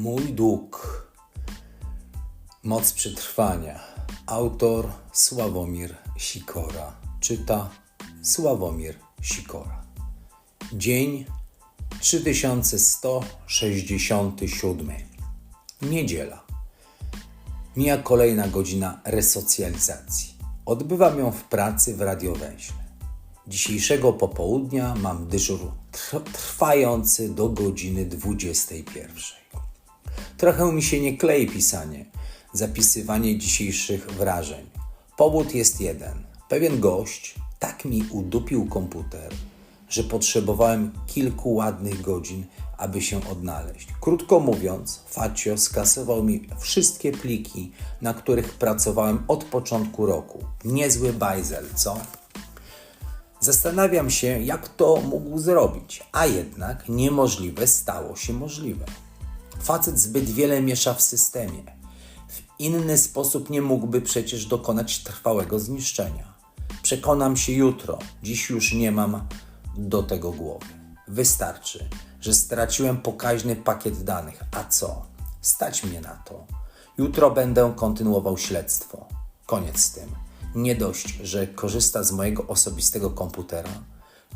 Mój dług. Moc przetrwania. Autor Sławomir Sikora. Czyta Sławomir Sikora. Dzień 3167. Niedziela. Mija kolejna godzina resocjalizacji. Odbywam ją w pracy w radiowęźle. Dzisiejszego popołudnia mam dyżur tr- trwający do godziny 21. Trochę mi się nie klei pisanie, zapisywanie dzisiejszych wrażeń. Powód jest jeden. Pewien gość tak mi udupił komputer, że potrzebowałem kilku ładnych godzin, aby się odnaleźć. Krótko mówiąc, Facio skasował mi wszystkie pliki, na których pracowałem od początku roku. Niezły bajzel, co? Zastanawiam się, jak to mógł zrobić, a jednak niemożliwe stało się możliwe. Facet zbyt wiele miesza w systemie. W inny sposób nie mógłby przecież dokonać trwałego zniszczenia. Przekonam się jutro, dziś już nie mam do tego głowy. Wystarczy, że straciłem pokaźny pakiet danych. A co? Stać mnie na to. Jutro będę kontynuował śledztwo. Koniec z tym. Nie dość, że korzysta z mojego osobistego komputera,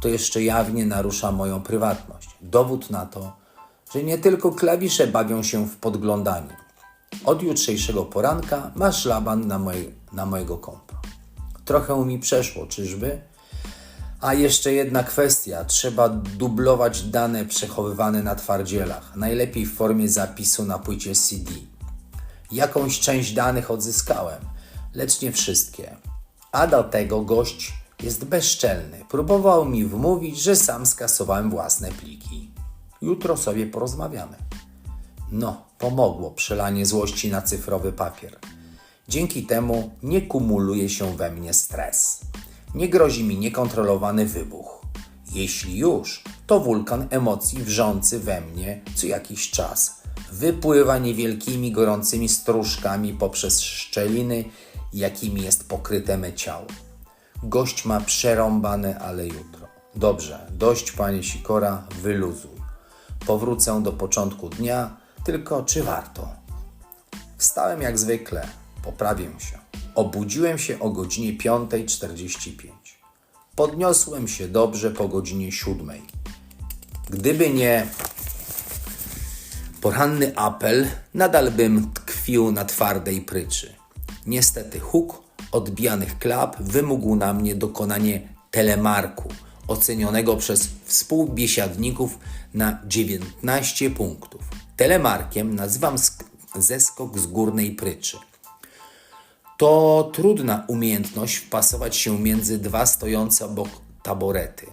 to jeszcze jawnie narusza moją prywatność. Dowód na to, że nie tylko klawisze bawią się w podglądanie. Od jutrzejszego poranka masz szlaban na, moje, na mojego kompa. Trochę mi przeszło, czyżby? A jeszcze jedna kwestia. Trzeba dublować dane przechowywane na twardzielach, najlepiej w formie zapisu na płycie CD. Jakąś część danych odzyskałem, lecz nie wszystkie. A do tego gość jest bezczelny. Próbował mi wmówić, że sam skasowałem własne pliki. Jutro sobie porozmawiamy. No, pomogło przelanie złości na cyfrowy papier. Dzięki temu nie kumuluje się we mnie stres. Nie grozi mi niekontrolowany wybuch. Jeśli już, to wulkan emocji wrzący we mnie co jakiś czas wypływa niewielkimi gorącymi stróżkami poprzez szczeliny, jakimi jest pokryte me ciało. Gość ma przerąbane, ale jutro. Dobrze, dość panie Sikora, wyluzuj. Powrócę do początku dnia, tylko czy warto? Wstałem jak zwykle, poprawię się. Obudziłem się o godzinie 5.45. Podniosłem się dobrze po godzinie 7. Gdyby nie poranny apel, nadal bym tkwił na twardej pryczy. Niestety huk odbijanych klap wymógł na mnie dokonanie telemarku, ocenionego przez współbiesiadników na 19 punktów. Telemarkiem nazywam sk- zeskok z górnej pryczy. To trudna umiejętność wpasować się między dwa stojące obok taborety,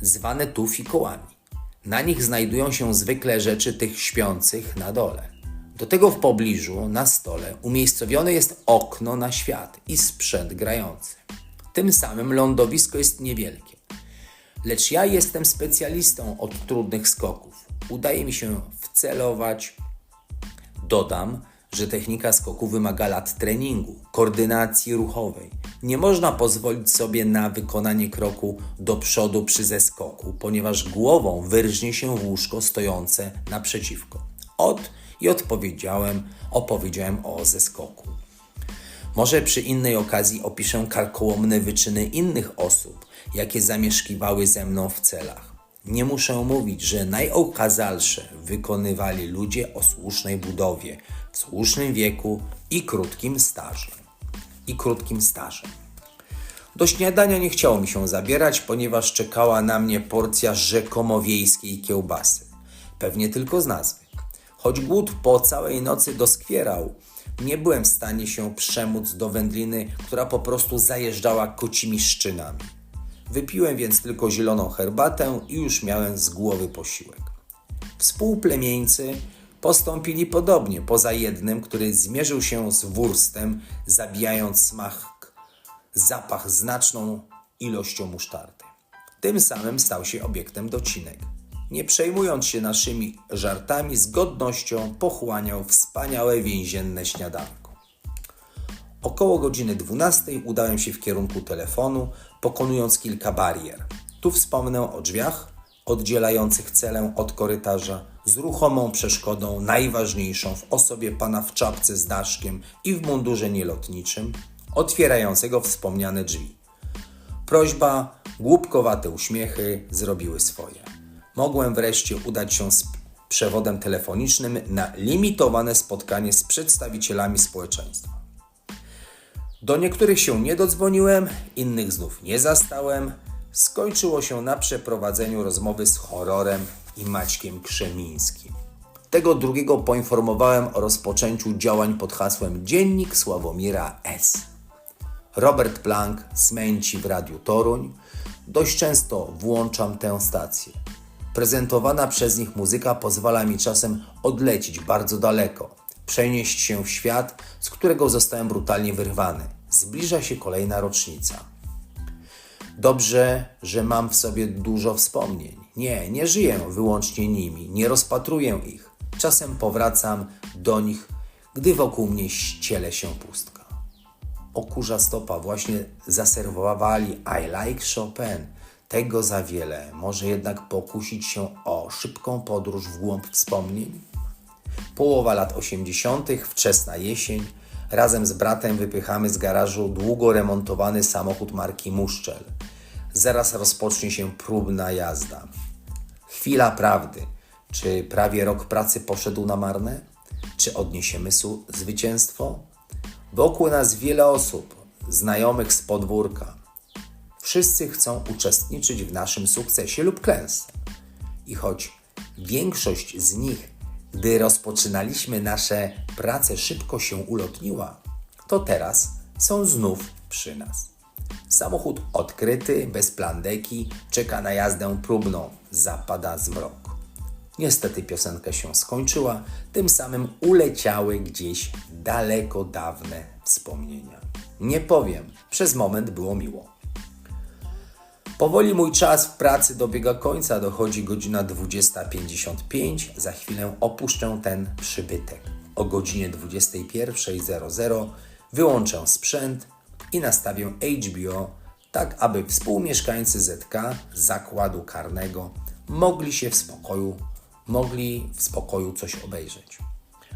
zwane tu fikołami. Na nich znajdują się zwykle rzeczy tych śpiących na dole. Do tego w pobliżu, na stole, umiejscowione jest okno na świat i sprzęt grający. Tym samym lądowisko jest niewielkie. Lecz ja jestem specjalistą od trudnych skoków. Udaje mi się wcelować. Dodam, że technika skoku wymaga lat treningu, koordynacji ruchowej. Nie można pozwolić sobie na wykonanie kroku do przodu przy zeskoku, ponieważ głową wyrżnie się w łóżko stojące naprzeciwko. Od i odpowiedziałem, opowiedziałem o zeskoku. Może przy innej okazji opiszę karkołomne wyczyny innych osób, jakie zamieszkiwały ze mną w celach. Nie muszę mówić, że najokazalsze wykonywali ludzie o słusznej budowie, w słusznym wieku i krótkim stażu. I krótkim stażem. Do śniadania nie chciało mi się zabierać, ponieważ czekała na mnie porcja rzekomo wiejskiej kiełbasy. Pewnie tylko z nazwy. Choć głód po całej nocy doskwierał, nie byłem w stanie się przemóc do wędliny, która po prostu zajeżdżała kocimi szczynami. Wypiłem więc tylko zieloną herbatę i już miałem z głowy posiłek. Współplemieńcy postąpili podobnie, poza jednym, który zmierzył się z wurstem, zabijając smak, zapach znaczną ilością musztardy. Tym samym stał się obiektem docinek. Nie przejmując się naszymi żartami, z godnością pochłaniał wspaniałe więzienne śniadanko. Około godziny 12 udałem się w kierunku telefonu, pokonując kilka barier. Tu wspomnę o drzwiach, oddzielających celę od korytarza, z ruchomą przeszkodą najważniejszą w osobie pana w czapce z daszkiem i w mundurze nielotniczym, otwierającego wspomniane drzwi. Prośba, głupkowate uśmiechy zrobiły swoje. Mogłem wreszcie udać się z przewodem telefonicznym na limitowane spotkanie z przedstawicielami społeczeństwa. Do niektórych się nie dodzwoniłem, innych znów nie zastałem. Skończyło się na przeprowadzeniu rozmowy z horrorem i Maćkiem Krzemińskim. Tego drugiego poinformowałem o rozpoczęciu działań pod hasłem Dziennik Sławomira S. Robert Plank smęci w Radiu Toruń. Dość często włączam tę stację. Prezentowana przez nich muzyka pozwala mi czasem odlecieć bardzo daleko, przenieść się w świat, z którego zostałem brutalnie wyrwany. Zbliża się kolejna rocznica. Dobrze, że mam w sobie dużo wspomnień. Nie, nie żyję wyłącznie nimi, nie rozpatruję ich. Czasem powracam do nich, gdy wokół mnie ściele się pustka. O kurza stopa właśnie zaserwowali I like Chopin. Tego za wiele. Może jednak pokusić się o szybką podróż w głąb wspomnień? Połowa lat 80., wczesna jesień. Razem z bratem wypychamy z garażu długo remontowany samochód marki Muszczel. Zaraz rozpocznie się próbna jazda. Chwila prawdy. Czy prawie rok pracy poszedł na marne? Czy odniesiemy zwycięstwo? Wokół nas wiele osób, znajomych z podwórka. Wszyscy chcą uczestniczyć w naszym sukcesie lub klęsce. I choć większość z nich, gdy rozpoczynaliśmy nasze prace, szybko się ulotniła, to teraz są znów przy nas. Samochód odkryty, bez plandeki, czeka na jazdę próbną. Zapada zmrok. Niestety piosenka się skończyła, tym samym uleciały gdzieś daleko dawne wspomnienia. Nie powiem, przez moment było miło. Powoli mój czas w pracy dobiega końca, dochodzi godzina 20.55, za chwilę opuszczę ten przybytek. O godzinie 21.00 wyłączę sprzęt i nastawię HBO, tak aby współmieszkańcy ZK zakładu karnego mogli się w spokoju, mogli w spokoju coś obejrzeć.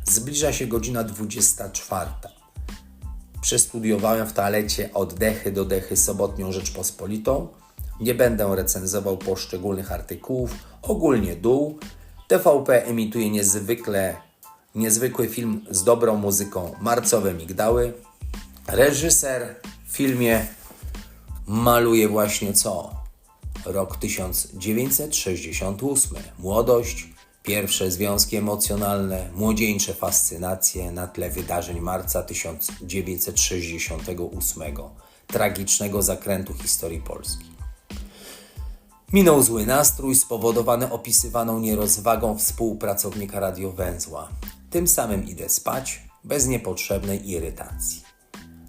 Zbliża się godzina 24. Przestudiowałem w toalecie oddechy do dechy sobotnią Rzeczpospolitą. Nie będę recenzował poszczególnych artykułów. Ogólnie dół. TVP emituje niezwykle, niezwykły film z dobrą muzyką Marcowe Migdały. Reżyser w filmie maluje właśnie co? Rok 1968. Młodość, pierwsze związki emocjonalne, młodzieńcze fascynacje na tle wydarzeń marca 1968, tragicznego zakrętu historii Polski. Minął zły nastrój spowodowany opisywaną nierozwagą współpracownika radiowęzła. Tym samym idę spać, bez niepotrzebnej irytacji.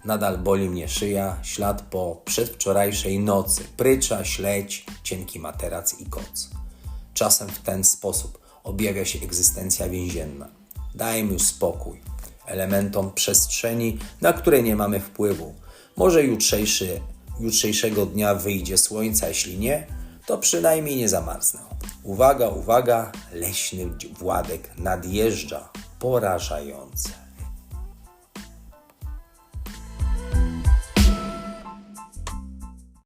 Nadal boli mnie szyja, ślad po przedwczorajszej nocy, prycza, śledź, cienki materac i koc. Czasem w ten sposób objawia się egzystencja więzienna. Daj mi spokój, elementom przestrzeni, na które nie mamy wpływu. Może jutrzejszy, jutrzejszego dnia wyjdzie słońce, a jeśli nie, to przynajmniej nie zamarznę. Uwaga, uwaga, leśny Władek nadjeżdża. Porażające.